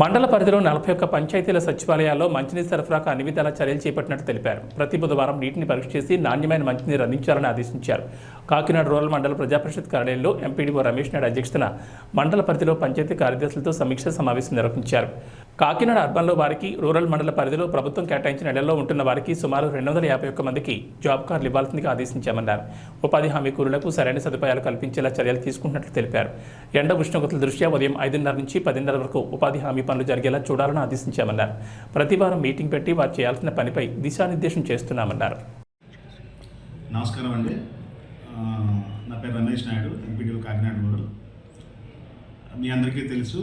మండల పరిధిలో నలభై ఒక్క పంచాయతీల సచివాలయాల్లో మంచినీరు సరఫరాకు అన్ని విధాల చర్యలు చేపట్టినట్టు తెలిపారు. ప్రతి బుధవారం నీటిని పరీక్ష చేసి నాణ్యమైన మంచినీరు అందించాలని ఆదేశించారు. కాకినాడ రూరల్ మండల ప్రజాపరిషత్ కార్యాలయంలో ఎంపీడీఓ రమేష్ నాయుడు అధ్యక్షతన మండల పరిధిలో పంచాయతీ కార్యదర్శులతో సమీక్ష సమావేశం నిర్వహించారు. కాకినాడ అర్బన్లో వారికి రూరల్ మండల పరిధిలో ప్రభుత్వం కేటాయించిన నెలల్లో ఉంటున్న వారికి సుమారు రెండు వందల యాభై ఒక్క మందికి జాబ్ కార్డులు ఇవ్వాల్సిందిగా ఆదేశించామన్నారు. ఉపాధి హామీ కూలీలకు సరైన సదుపాయాలు కల్పించేలా చర్యలు తీసుకుంటున్నట్లు తెలిపారు. ఎండ ఉష్ణోగ్రతల దృష్ట్యా ఉదయం ఐదున్నర నుంచి పదిన్నర వరకు ఉపాధి హామీ పనులు జరిగేలా చూడాలని ఆదేశించామన్నారు. ప్రతి వారం మీటింగ్ పెట్టి వారు చేయాల్సిన పనిపై దిశానిర్దేశం చేస్తున్నామన్నారు. నమస్కారం అండి. నా పేరు రమేష్ నాయుడు ఎంపీడీఓ కాకినాడ రూరల్. మీ అందరికీ తెలుసు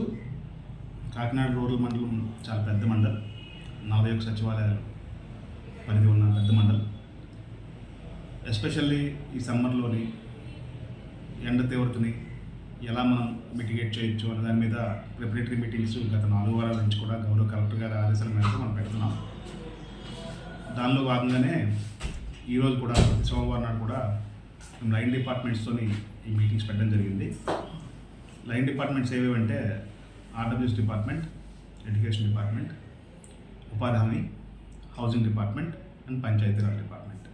కాకినాడ రూరల్ మండలం చాలా పెద్ద మండలం. నలభై ఒక సచివాలయాలు పరిధి ఉన్న పెద్ద మండలం. ఎస్పెషల్లీ ఈ సమ్మర్లోని ఎండ తీవ్రతని ఎలా మనం మిటిగేట్ చేయొచ్చు అనే దాని మీద ప్రిపరేటరీ మీటింగ్స్ గత నాలుగు వారాల నుంచి కూడా గౌరవ కలెక్టర్ గారి ఆదేశాల మేరకు మనం పెడుతున్నాం. దానిలో భాగంగానే ఈరోజు కూడా ప్రతి సోమవారం నాడు కూడా మేము లైన్ డిపార్ట్మెంట్స్తోని ఈ మీటింగ్స్ పెట్టడం జరిగింది. Line departments ఏవేవంటే RWS department education department ఉపాధి హామీ housing department and Panchayati Raj department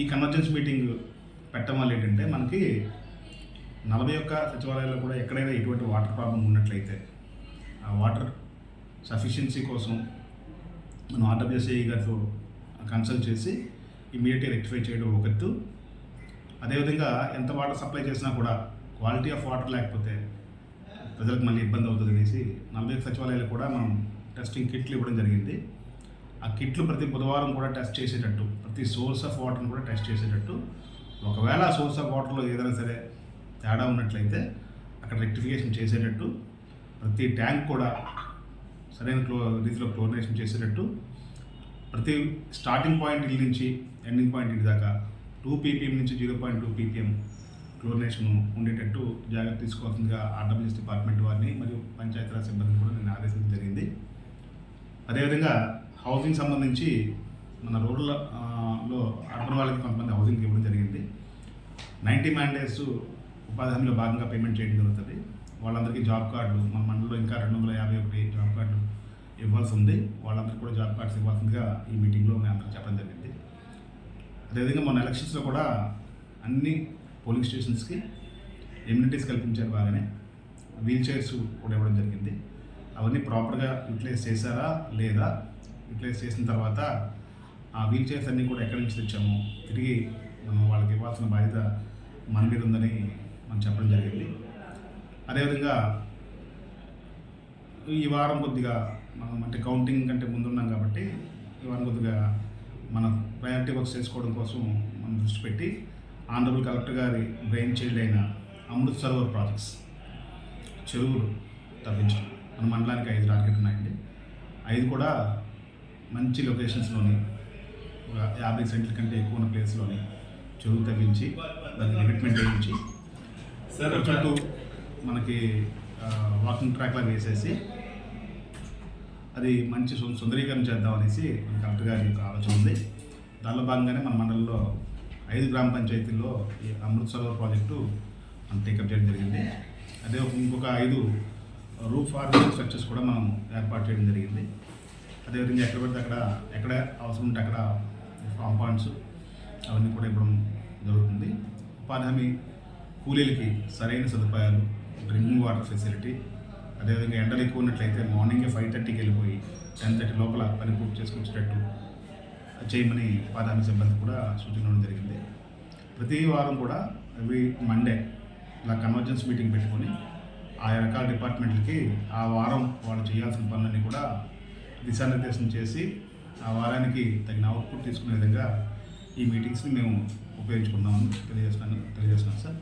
ఈ కన్వర్జెన్స్ మీటింగ్ పెట్టడం వల్ల ఏంటంటే మనకి నలభై ఒక్క సచివాలయాల్లో కూడా ఎక్కడైనా ఎటువంటి వాటర్ ప్రాబ్లం ఉన్నట్లయితే ఆ వాటర్ సఫిషియన్సీ కోసం మనం ఆర్డబ్ల్యూఎస్ఏ గారితో కన్సల్ట్ చేసి ఇమీడియట్గా రెక్టిఫై చేయడం ఒక ఎత్తు. అదేవిధంగా ఎంత వాటర్ సప్లై చేసినా కూడా క్వాలిటీ ఆఫ్ వాటర్ లేకపోతే ప్రజలకు మళ్ళీ ఇబ్బంది అవుతుంది అనేసి నలభై ఐదు సచివాలయాలు కూడా మనం టెస్టింగ్ కిట్లు ఇవ్వడం జరిగింది. ఆ కిట్లు ప్రతి బుధవారం కూడా టెస్ట్ చేసేటట్టు ప్రతి సోర్స్ ఆఫ్ వాటర్ని కూడా టెస్ట్ చేసేటట్టు. ఒకవేళ ఆ సోర్స్ ఆఫ్ వాటర్లో ఏదైనా సరే తేడా ఉన్నట్లయితే అక్కడ రెక్టిఫికేషన్ చేసేటట్టు ప్రతి ట్యాంక్ కూడా సరైన క్లో రీతిలో క్లోరినేషన్ చేసేటట్టు ప్రతి స్టార్టింగ్ పాయింట్ ఇల్లు నుంచి ఎండింగ్ పాయింట్ ఇల్లు దాకా టూ పీపీఎం నుంచి zero point two ppm chlorination ఉండేటట్టు జాగ్రత్త తీసుకోవాల్సిందిగా ఆర్డబ్ల్యూఎస్ డిపార్ట్మెంట్ వారిని మరియు పంచాయతీరాజ్ సిబ్బందిని కూడా నేను ఆదేశించడం జరిగింది. అదేవిధంగా హౌసింగ్ సంబంధించి మన రోడ్లలో లో అర్బన్ వాళ్ళకి కొంతమంది హౌసింగ్ ఇవ్వడం జరిగింది. నైంటీ మ్యాండేట్స్ ఉపాధి హామీలో భాగంగా పేమెంట్ చేయడం జరుగుతుంది. వాళ్ళందరికీ జాబ్ కార్డులు మన మండలంలో ఇంకా రెండు వందల యాభై ఒకటి జాబ్ కార్డులు ఇవ్వాల్సి ఉంది. వాళ్ళందరికీ కూడా జాబ్ కార్డ్స్ ఇవ్వాల్సిందిగా ఈ మీటింగ్లో మేము అందరికి చెప్పడం జరిగింది. అదేవిధంగా మొన్న ఎలక్షన్స్లో కూడా అన్ని పోలింగ్ స్టేషన్స్కి ఎమ్యూనిటీస్ కల్పించారు బాగానే. వీల్ చైర్స్ కూడా ఇవ్వడం జరిగింది. అవన్నీ ప్రాపర్గా యూటిలైజ్ చేశారా? లేదా? యూటిలైజ్ చేసిన తర్వాత ఆ వీల్ చైర్స్ అన్నీ కూడా ఎక్కడి నుంచి తెచ్చాము? తిరిగి మనం వాళ్ళకి ఇవ్వాల్సిన బాధ్యత మన మీద ఉందని మనం చెప్పడం జరిగింది. అదేవిధంగా ఈ వారం కొద్దిగా మనం అంటే కౌంటింగ్ కంటే ముందున్నాం కాబట్టి ఈ వారం కొద్దిగా మన ప్రయారిటీ వర్క్స్ చేసుకోవడం కోసం మనం దృష్టి పెట్టి ఆనరబుల్ కలెక్టర్ గారి బ్రెయిన్ చైల్డ్ అయిన అమృత్ సరోవర్ ప్రాజెక్ట్స్ చెరువులు తవ్వించడం. మన మండలానికి ఐదు టార్గెట్ ఉన్నాయండి. ఐదు కూడా మంచి లొకేషన్స్లోని ఒక యాభై సెంట్ల కంటే ఎక్కువ ఉన్న ప్లేస్లోని చెరువు తవ్వించి దాన్ని రిమిట్మెంట్ వేయించి సార్ చుట్టూ మనకి వాకింగ్ ట్రాక్లా వేసేసి అది మంచి సు- సుందరీకరణ చేద్దాం అనేసి మన కలెక్టర్ గారి యొక్క ఆలోచన ఉంది. దానిలో భాగంగానే మన మండలంలో ఐదు గ్రామ పంచాయతీల్లో ఈ అమృత్ సరోవర్ ప్రాజెక్టు మనం టేకప్ చేయడం జరిగింది. అదే ఒక- ఇంకొక ఐదు రూఫ్ ఫార్మింగ్ స్ట్రక్చర్స్ కూడా మనం ఏర్పాటు చేయడం జరిగింది. అదేవిధంగా ఎక్కడ పడితే అక్కడ ఎక్కడ అవసరం ఉంటే అక్కడ కాంపౌండ్స్ అవన్నీ కూడా ఇవ్వడం జరుగుతుంది. ఉపాధి హామీ కూలీలకి సరైన సదుపాయాలు డ్రింకింగ్ వాటర్ ఫెసిలిటీ అదేవిధంగా ఎండలు ఎక్కువ ఉన్నట్లయితే మార్నింగే ఫైవ్ థర్టీకి వెళ్ళిపోయి టెన్ థర్టీ లోపల పని పూర్తి చేసుకొచ్చేటట్టు చేయమని ఉపాధి సిబ్బంది కూడా సూచన జరిగింది. ప్రతి వారం కూడా అవి మండే ఇలా కన్వర్జెన్స్ మీటింగ్ పెట్టుకొని ఆయా రకాల డిపార్ట్మెంట్లకి ఆ వారం వాళ్ళు చేయాల్సిన పనులన్నీ కూడా దిశానిర్దేశం చేసి ఆ వారానికి తగిన అవుట్పుట్ తీసుకునే విధంగా ఈ మీటింగ్స్ని మేము ఉపయోగించుకుందామని తెలియజేస్తున్నాను తెలియజేస్తున్నాను సార్.